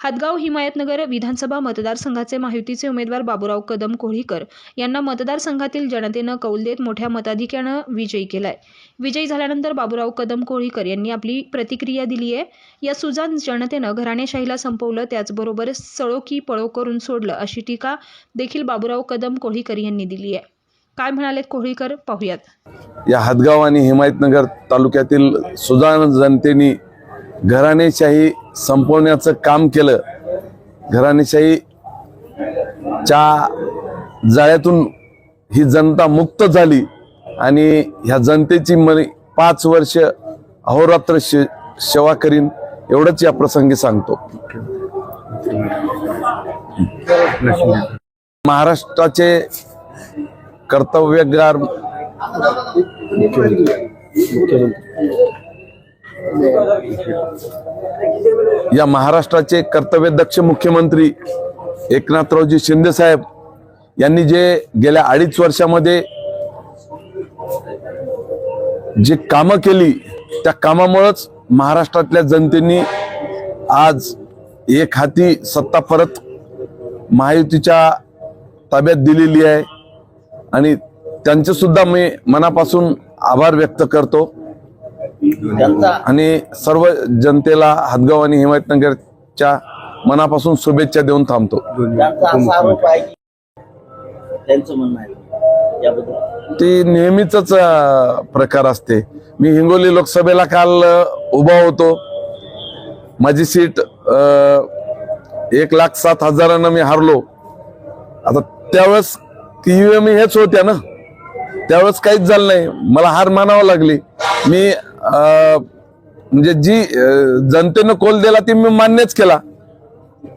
हातगाव हिमायतनगर विधानसभा मतदारसंघाचे महायुतीचे उमेदवार बाबुराव कदम कोळीकर यांना मतदारसंघातील जनतेनं कौल देत मोठ्या मताधिक्यानं विजयी केलाय. विजयी झाल्यानंतर बाबुराव कदम कोळीकर यांनी आपली प्रतिक्रिया दिली आहे. या सुजान जनतेनं घराणेशाहीला संपवलं त्याचबरोबर सळो की पळो करून सोडलं अशी टीका देखील बाबुराव कदम कोळीकर यांनी दिली आहे. काय म्हणाले कोळीकर? पाहूयात. या हदगाव आणि हिमायतनगर तालुक्यातील सुजान जनतेने घराणेशाही संपवण्याचं काम केलं. घराणेशाहीच्या जाळ्यातून ही जनता मुक्त झाली आणि ह्या जनतेची मनी पाच वर्ष अहोरात्र शे सेवा करीन एवढंच या प्रसंगी सांगतो. महाराष्ट्राचे कर्तव्यगार या महाराष्ट्राचे कर्तव्यदक्ष मुख्यमंत्री एकनाथरावजी शिंदे साहेब यांनी जे गेल्या अडीच वर्षामध्ये जे कामं केली त्या कामामुळंच महाराष्ट्रातल्या जनतेने आज एक हाती सत्ता परत महायुतीच्या ताब्यात दिलेली आहे. आणि त्यांचे सुद्धा मी मनापासून आभार व्यक्त करतो. आणि सर्व जनतेला हातगाव आणि हिमायतनगरच्या मनापासून शुभेच्छा देऊन थांबतो. त्यांचा असा आरोप आहे की त्यांचं म्हणणं आहे. याबद्दल. ती नेहमीच प्रकार असते. मी हिंगोली लोकसभेला काल उभा होतो. माझी सीट एक लाख सात हजारानं मी हारलो. आता त्यावेळेस ईव्हीएम हेच होत्या ना? त्यावेळेस काहीच झालं नाही. मला हार मानावं लागली. मी म्हणजे जी जनतेनं कोल दिला ती मी मान्यच केला.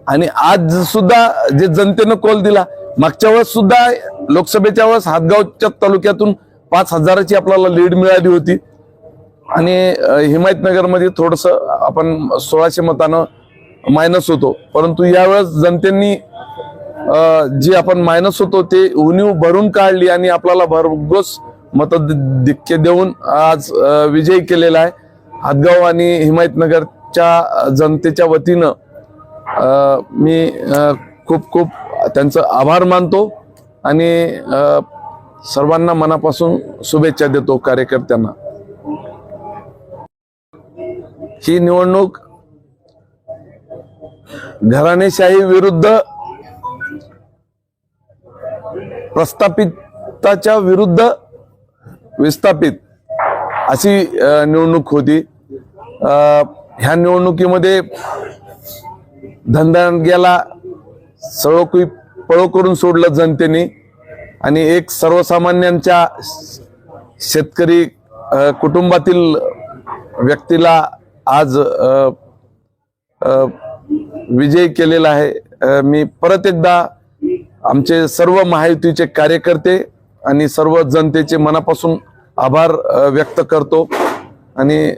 आणि आज सुद्धा जे जनतेनं कोल दिला मागच्या वेळेस सुद्धा लोकसभेच्या वेळेस हातगावच्या तालुक्यातून पाच हजाराची आपल्याला लीड मिळाली होती. आणि हिमायतनगरमध्ये थोडस आपण सोळाशे मतानं मायनस होतो. परंतु यावेळेस जनतेनी जी आपण मायनस होतो ते उणीव भरून काढली आणि आपल्याला भरघोस मतधिक्य देऊन आज विजयी केलेला आहे. हातगाव आणि हिमायतनगरच्या जनतेच्या वतीनं मी खूप खूप त्यांचं आभार मानतो आणि सर्वांना मनापासून शुभेच्छा देतो कार्यकर्त्यांना. ही निवडणूक घराणेशाही विरुद्ध प्रस्थापिताच्या विरुद्ध विस्थापित अशी निवडणूक होती. ह्या निवडणुकीमध्ये धंदांग्याला सळोकी पळो करून सोडलं जनतेने आणि एक सर्वसामान्यांच्या शेतकरी कुटुंबातील व्यक्तीला आज विजय केलेला आहे. मी परत एकदा आमचे सर्व महायुतीचे कार्यकर्ते आणि सर्व जनतेचे मनापासून आभार व्यक्त करतो. आणि